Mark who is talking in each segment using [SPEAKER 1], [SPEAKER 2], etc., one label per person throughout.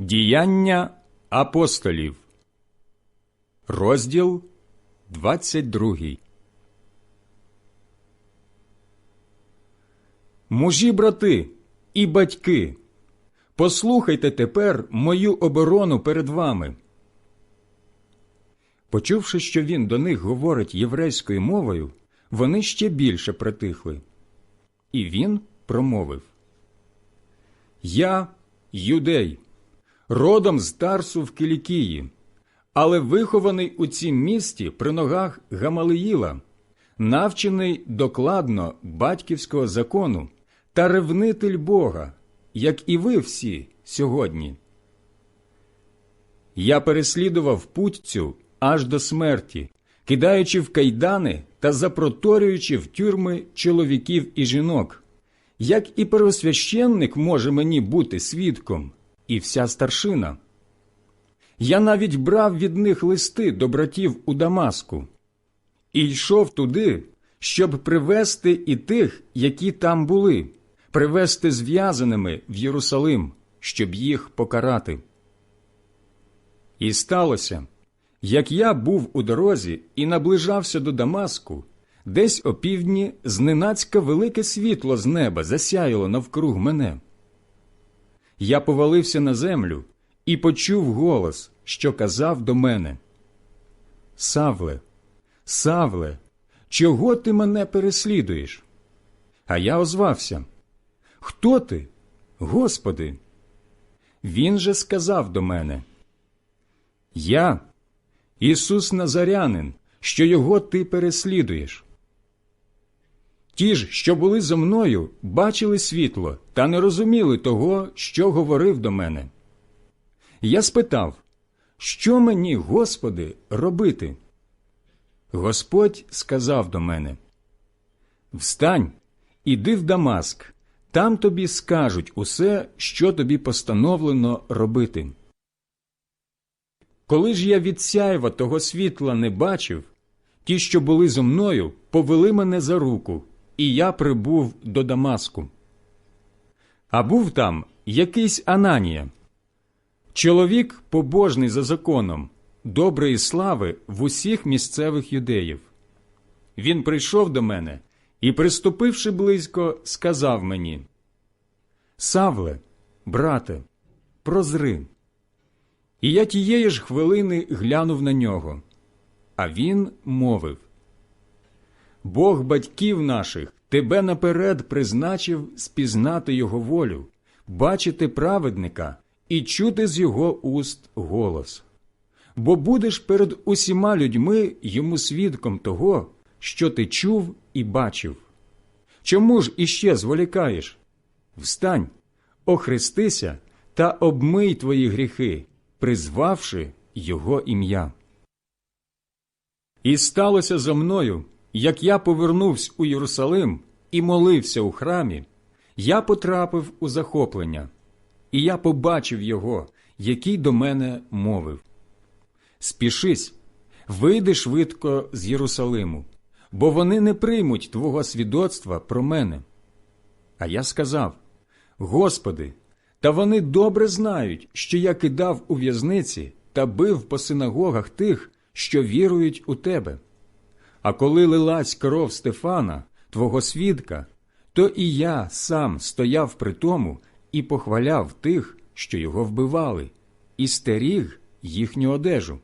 [SPEAKER 1] Діяння апостолів, розділ 22. Мужі, брати і батьки, послухайте тепер мою оборону перед вами. Почувши, що він до них говорить єврейською мовою, вони ще більше притихли. І він промовив Я юдей, родом з Тарсу в Кілікії, але вихований у цім місті при ногах Гамалиїла, навчений докладно батьківського закону та ревнитель Бога, як і ви всі сьогодні. Я переслідував путь цю аж до смерті, кидаючи в кайдани та запроторюючи в тюрми чоловіків і жінок. Як і первосвященник може мені бути свідком, і вся старшина. Я навіть брав від них листи до братів у Дамаску і йшов туди, щоб привести і тих, які там були, привести зв'язаними в Єрусалим, щоб їх покарати. І сталося, як я був у дорозі і наближався до Дамаску, десь опівдні зненацька велике світло з неба засяяло навкруг мене. Я повалився на землю і почув голос, що казав до мене: Савле, Савле, чого ти мене переслідуєш? А я озвався: Хто ти, Господи? Він же сказав до мене: Я, Ісус Назарянин, що його ти переслідуєш. Ті ж, що були зо мною, бачили світло та не розуміли того, що говорив до мене. Я спитав, що мені, Господи, робити? Господь сказав до мене: Встань, іди в Дамаск, там тобі скажуть усе, що тобі постановлено робити. Коли ж я від сяйва того світла не бачив, ті, що були зо мною, повели мене за руку, і я прибув до Дамаску. А був там якийсь Ананія, чоловік побожний за законом, доброї слави в усіх місцевих юдеїв. Він прийшов до мене і, приступивши близько, сказав мені: Савле, брате, прозри. І я тієї ж хвилини глянув на нього. А він мовив Бог батьків наших тебе наперед призначив спізнати його волю, бачити праведника і чути з його уст голос. Бо будеш перед усіма людьми йому свідком того, що ти чув і бачив. Чому ж іще зволікаєш? Встань, охрестися та обмий твої гріхи, призвавши його ім'я. І сталося за мною, як я повернувся у Єрусалим і молився у храмі, я потрапив у захоплення, і я побачив його, який до мене мовив Спішись, вийди швидко з Єрусалиму, бо вони не приймуть твого свідоцтва про мене. А я сказав Господи, та вони добре знають, що я кидав у в'язниці та бив по синагогах тих, що вірують у тебе. А коли лилась кров Стефана, твого свідка, то і я сам стояв при тому і похваляв тих, що його вбивали, і стеріг їхню одежу.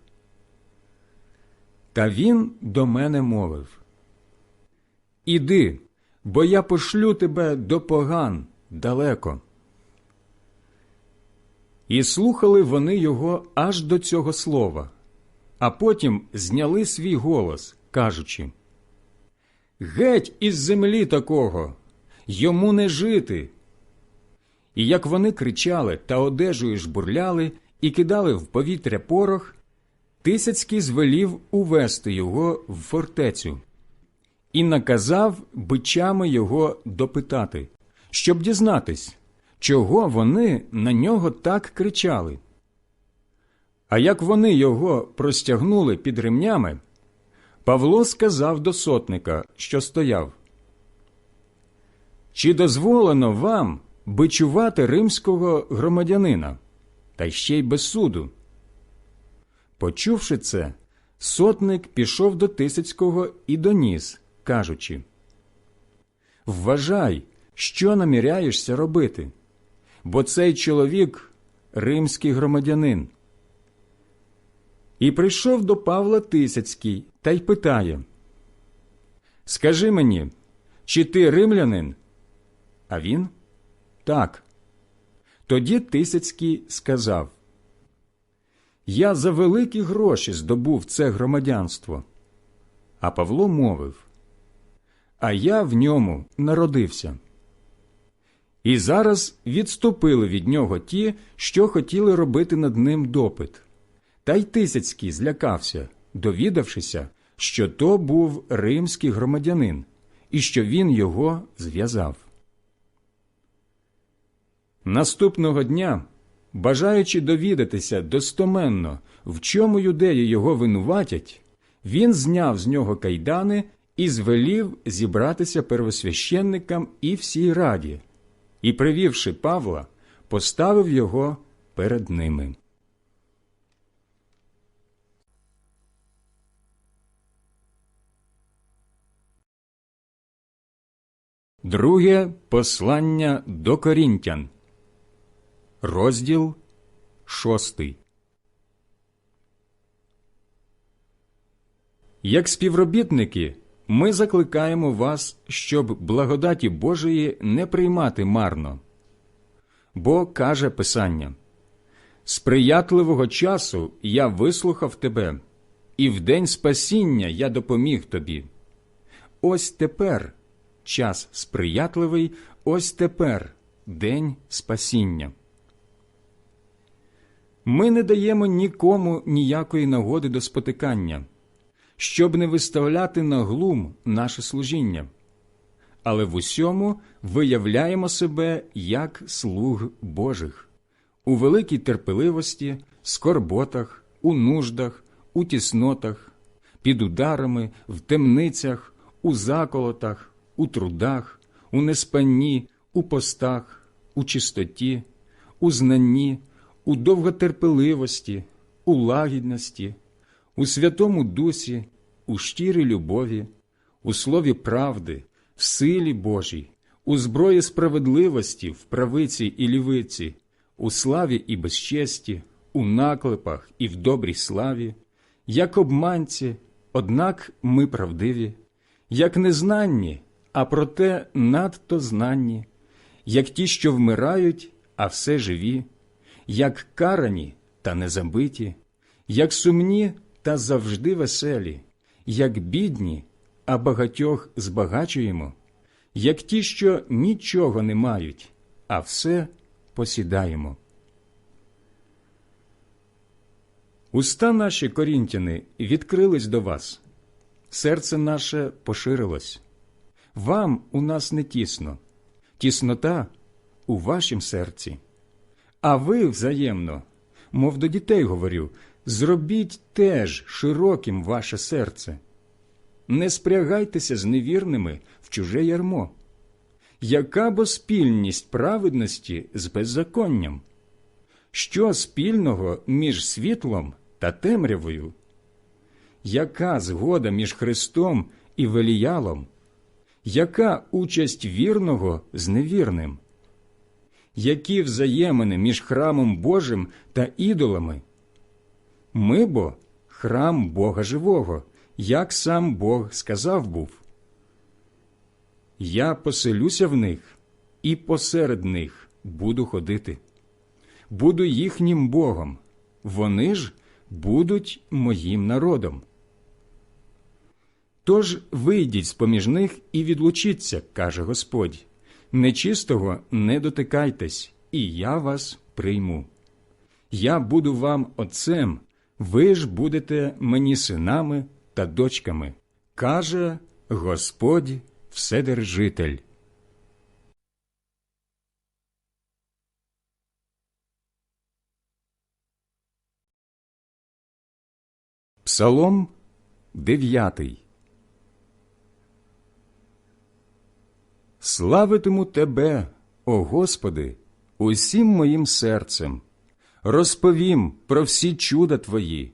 [SPEAKER 1] Та він до мене мовив Іди, бо я пошлю тебе до поган далеко. І слухали вони його аж до цього слова, а потім зняли свій голос, кажучи Геть із землі такого, йому не жити. І як вони кричали та одежею жбурляли і кидали в повітря порох, Тисяцький звелів увести його в фортецю і наказав бичами його допитати, щоб дізнатись, чого вони на нього так кричали. А як вони його простягнули під ремнями, Павло сказав до сотника, що стояв Чи дозволено вам бичувати римського громадянина? та ще й без суду. Почувши це, сотник пішов до Тисяцького і доніс, кажучи Вважай, що наміряєшся робити, бо цей чоловік римський громадянин. І прийшов до Павла Тисяцький та й питає Скажи мені, чи ти римлянин? А він так. Тоді Тисяцький сказав Я за великі гроші здобув це громадянство. А Павло мовив А я в ньому народився. І зараз відступили від нього ті, що хотіли робити над ним допит. Та й Тисяцький злякався, довідавшися, що то був римський громадянин і що він його зв'язав. Наступного дня, бажаючи довідатися достоменно, в чому юдеї його винуватять, він зняв з нього кайдани і звелів зібратися первосвященникам і всій раді, і, привівши Павла, поставив його перед ними. Друге послання до Корінтян, розділ шостий. Як співробітники, ми закликаємо вас, щоб благодаті Божої не приймати марно. Бо каже Писання Сприятливого часу я вислухав тебе, і в день спасіння я допоміг тобі. Ось тепер час сприятливий, ось тепер день спасіння. Ми не даємо нікому ніякої нагоди до спотикання, щоб не виставляти на глум наше служіння, але в усьому виявляємо себе як слуг Божих, у великій терпеливості, скорботах, у нуждах, у тіснотах, під ударами, в темницях, у заколотах, у трудах, у неспанні, у постах, у чистоті, у знанні, у довготерпеливості, у лагідності, у Святому Дусі, у щирій любові, у слові правди, в силі Божій, у зброї справедливості, в правиці і лівиці, у славі і безчесті, у наклепах і в добрій славі, як обманці, однак ми правдиві, як незнанні, а проте надто знанні, як ті, що вмирають, а все живі, як карані та незабиті, як сумні та завжди веселі, як бідні, а багатьох збагачуємо, як ті, що нічого не мають, а все посідаємо. Уста наші корінтяни відкрились до вас, серце наше поширилось. Вам у нас не тісно, тіснота у вашім серці. А ви взаємно, мов до дітей говорю, зробіть теж широким ваше серце. Не спрягайтеся з невірними в чуже ярмо. Яка бо спільність праведності з беззаконням? Що спільного між світлом та темрявою? Яка згода між Христом і Веліялом? Яка участь вірного з невірним? Які взаємини між храмом Божим та ідолами? Ми бо храм Бога живого, як сам Бог сказав був. Я поселюся в них і посеред них буду ходити. Буду їхнім Богом, вони ж будуть моїм народом. Тож вийдіть з поміж них і відлучіться, каже Господь. Нечистого не дотикайтесь, і я вас прийму. Я буду вам отцем, ви ж будете мені синами та дочками, каже Господь Вседержитель. Псалом дев'ятий Славитиму Тебе, о Господи, усім моїм серцем, розповім про всі чуда твої.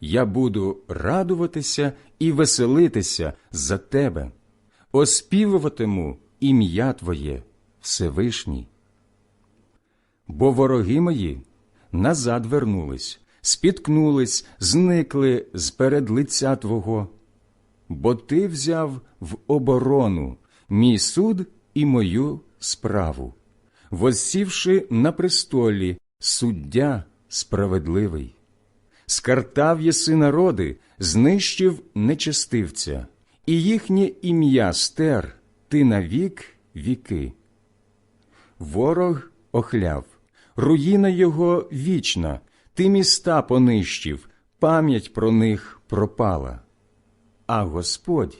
[SPEAKER 1] Я буду радуватися і веселитися за тебе, оспівуватиму ім'я Твоє, Всевишній. Бо вороги мої назад вернулись, спіткнулись, зникли з перед лиця Твого, бо Ти взяв в оборону мій суд і мою справу, воссівши на престолі суддя справедливий. Скартав єси народи, знищив нечестивця, і їхнє ім'я стер ти навік віки. Ворог охляв, руїна його вічна, ти міста понищив, пам'ять про них пропала. А Господь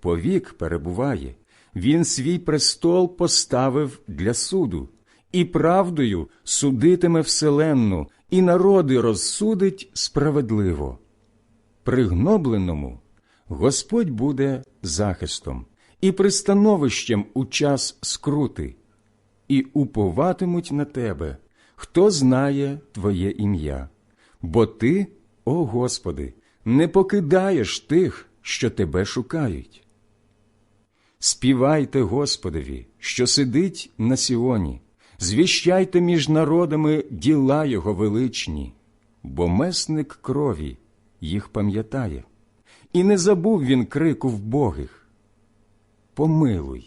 [SPEAKER 1] повік перебуває, Він свій престол поставив для суду, і правдою судитиме вселенну, і народи розсудить справедливо. Пригнобленому Господь буде захистом і пристановищем у час скрути, і уповатимуть на тебе, хто знає Твоє ім'я, бо Ти, о Господи, не покидаєш тих, що тебе шукають. Співайте Господові, що сидить на Сіоні, звіщайте між народами діла Його величні, бо месник крові їх пам'ятає, і не забув він крику вбогих. Помилуй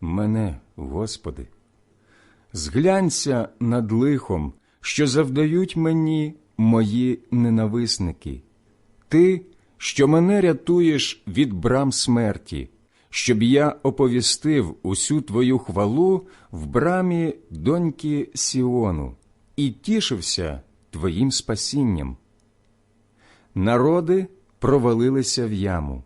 [SPEAKER 1] мене, Господи, зглянься над лихом, що завдають мені мої ненависники, Ти, що мене рятуєш від брам смерті щоб я оповістив усю твою хвалу в брамі доньки Сіону і тішився твоїм спасінням. Народи провалилися в яму,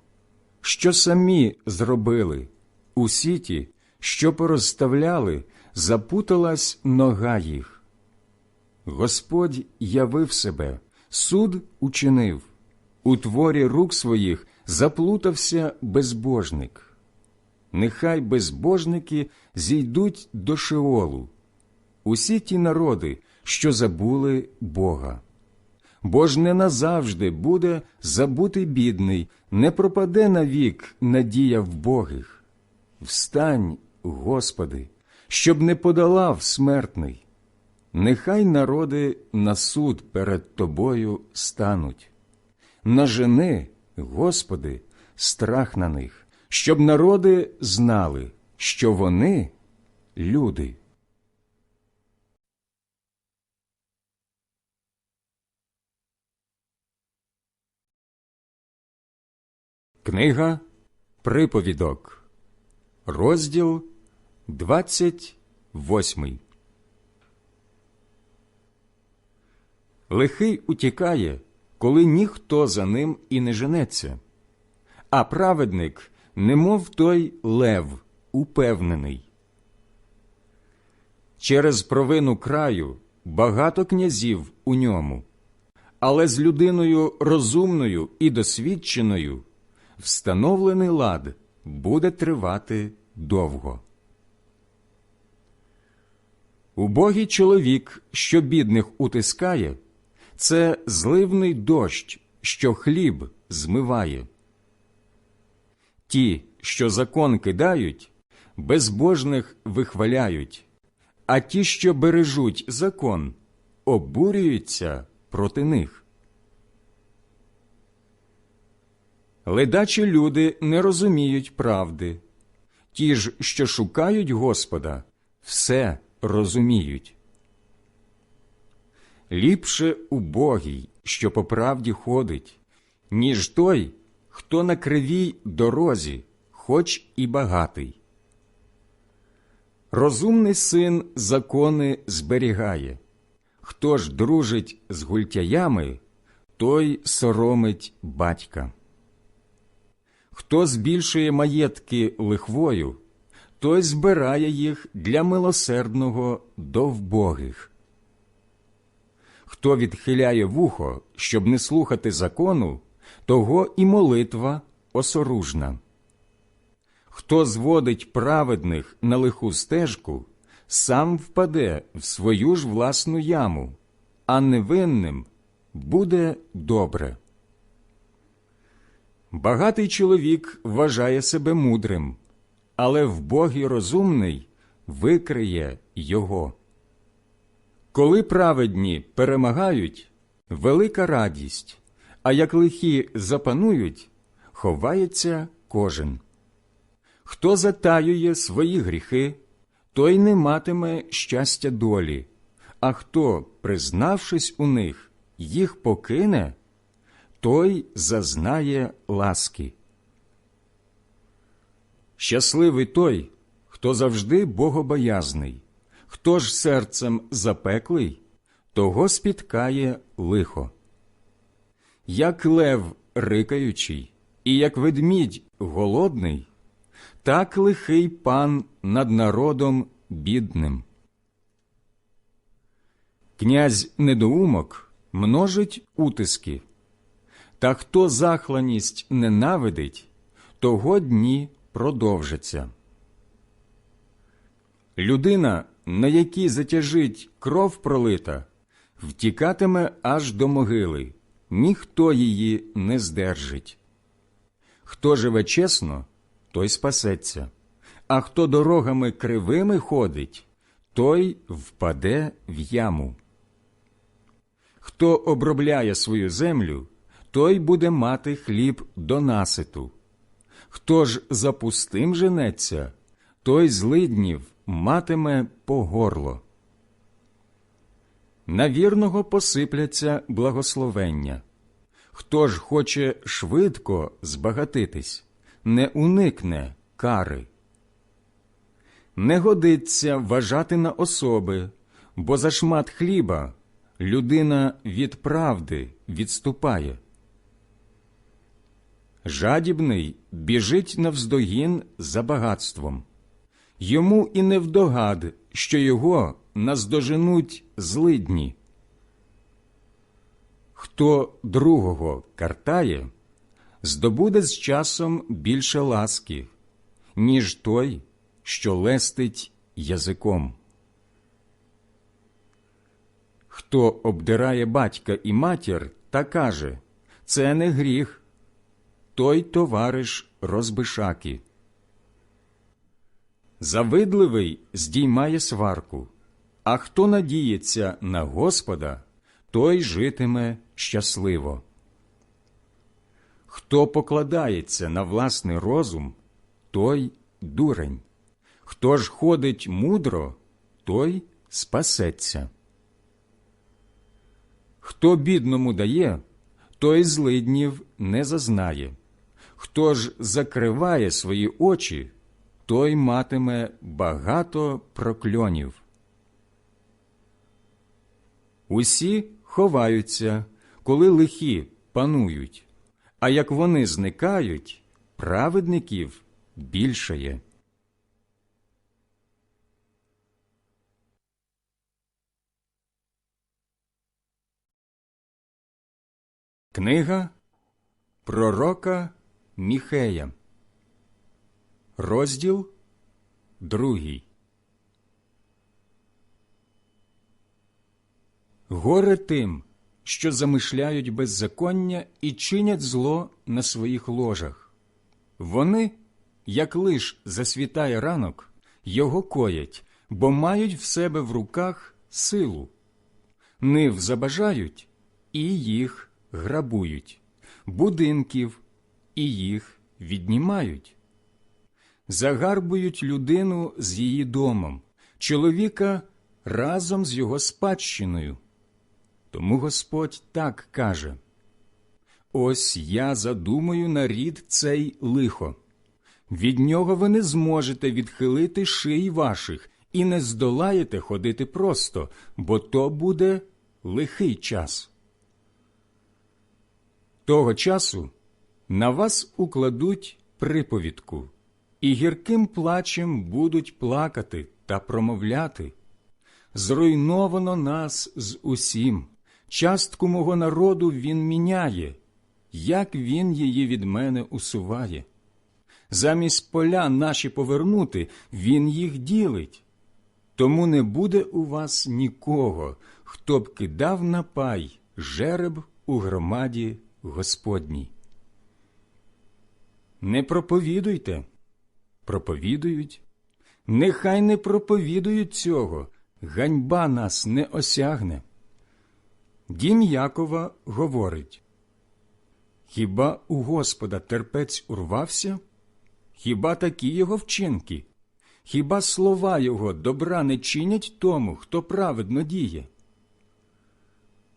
[SPEAKER 1] що самі зробили, у сіті, що порозставляли, запуталась нога їх. Господь явив себе, суд учинив, у творі рук своїх заплутався безбожник нехай безбожники зійдуть до Шеолу, усі ті народи, що забули Бога. Бо ж не назавжди буде забутий бідний, не пропаде навік надія богих. Встань, Господи, щоб не подолав смертний. Нехай народи на суд перед Тобою стануть. Нажени, Господи, страх на них щоб народи знали, що вони люди. Книга Приповідок, розділ 28 Лихий утікає, коли ніхто за ним і не женеться, а праведник немов той лев упевнений. Через провину краю багато князів у ньому, але з людиною розумною і досвідченою встановлений лад буде тривати довго. Убогий чоловік, що бідних утискає, це зливний дощ, що хліб змиває. Ті, що закон кидають, безбожних вихваляють, а ті, що бережуть закон, обурюються проти них. Ледачі люди не розуміють правди, ті ж, що шукають Господа, все розуміють. Ліпше убогий, що по правді ходить, ніж той, хто на кривій дорозі, хоч і багатий. Розумний син закони зберігає. Хто ж дружить з гультяями, той соромить батька. Хто збільшує маєтки лихвою, той збирає їх для милосердного до вбогих. Хто відхиляє вухо, щоб не слухати закону, того і молитва осоружна. Хто зводить праведних на лиху стежку, сам впаде в свою ж власну яму, а невинним буде добре. Багатий чоловік вважає себе мудрим, але в Богі розумний викриє його. Коли праведні перемагають, велика радість, а як лихі запанують, ховається кожен. Хто затаює свої гріхи, той не матиме щастя долі, а хто, признавшись у них, їх покине, той зазнає ласки. Щасливий той, хто завжди богобоязний, хто ж серцем запеклий, того спіткає лихо. Як лев рикаючий, і як ведмідь голодний, так лихий пан над народом бідним. Князь недоумок множить утиски, та хто захланість ненавидить, того дні продовжаться. Людина, на якій затяжить кров пролита, втікатиме аж до могили, ніхто її не здержить. Хто живе чесно, той спасеться, а хто дорогами кривими ходить, той впаде в яму. Хто обробляє свою землю, той буде мати хліб до наситу. Хто ж за пустим женеться, той злиднів матиме по горло. На вірного посипляться благословення. Хто ж хоче швидко збагатитись, не уникне кари. Не годиться вважати на особи, бо за шмат хліба людина від правди відступає. Жадібний біжить навздогін за багатством. Йому і не вдогад, що його наздоженуть злидні. Хто другого картає, здобуде з часом більше ласки, ніж той, що лестить язиком. Хто обдирає батька і матір та каже це не гріх, той товариш розбишаки. Завидливий здіймає сварку, а хто надіється на Господа, той житиме щасливо. Хто покладається на власний розум, той дурень. Хто ж ходить мудро, той спасеться. Хто бідному дає, той злиднів не зазнає. Хто ж закриває свої очі, той матиме багато прокльонів. Усі ховаються, коли лихі панують, а як вони зникають, праведників більшає. Книга Пророка Міхея, розділ другий. Горе тим, що замишляють беззаконня і чинять зло на своїх ложах. Вони, як лиш засвітає ранок, його коять, бо мають в себе в руках силу. Нив забажають і їх грабують, будинків і їх віднімають. Загарбують людину з її домом, чоловіка разом з його спадщиною. Тому Господь так каже Ось я задумаю на рід цей лихо. Від нього ви не зможете відхилити шиї ваших і не здолаєте ходити просто, бо то буде лихий час. Того часу на вас укладуть приповідку, і гірким плачем будуть плакати та промовляти. Зруйновано нас з усім, частку мого народу він міняє, як він її від мене усуває. Замість поля наші повернути, він їх ділить. тому не буде у вас нікого, хто б кидав на пай жереб у громаді Господній. Не проповідуйте, проповідують. Нехай не проповідують цього, ганьба нас не осягне. Дім Якова говорить Хіба у Господа терпець урвався? Хіба такі його вчинки? Хіба слова його добра не чинять тому, хто праведно діє?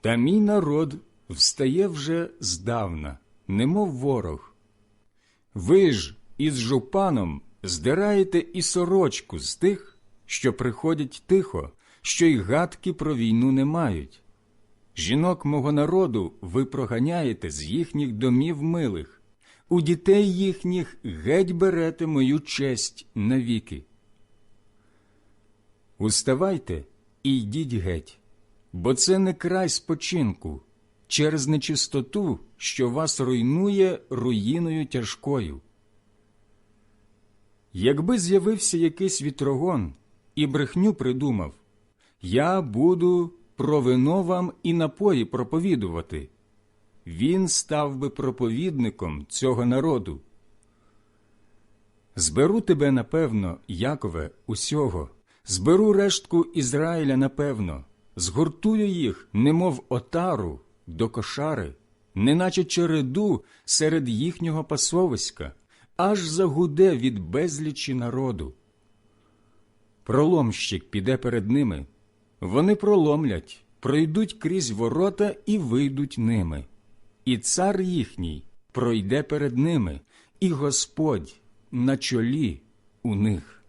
[SPEAKER 1] Та мій народ встає вже здавна, немов ворог. Ви ж із жупаном здираєте і сорочку з тих, що приходять тихо, що й гадки про війну не мають. Жінок мого народу ви проганяєте з їхніх домів милих, у дітей їхніх геть берете мою честь навіки. Уставайте і йдіть геть, бо це не край спочинку, через нечистоту, що вас руйнує руїною тяжкою. Якби з'явився якийсь вітрогон і брехню придумав, я буду про вино вам і напої проповідувати. Він став би проповідником цього народу. Зберу тебе, напевно, Якове, усього, зберу рештку Ізраїля, напевно, згуртую їх, немов отару, до кошари, неначе череду серед їхнього пасовиська, аж загуде від безлічі народу. Проломщик піде перед ними, вони проломлять, пройдуть крізь ворота і вийдуть ними. І цар їхній пройде перед ними, і Господь на чолі у них.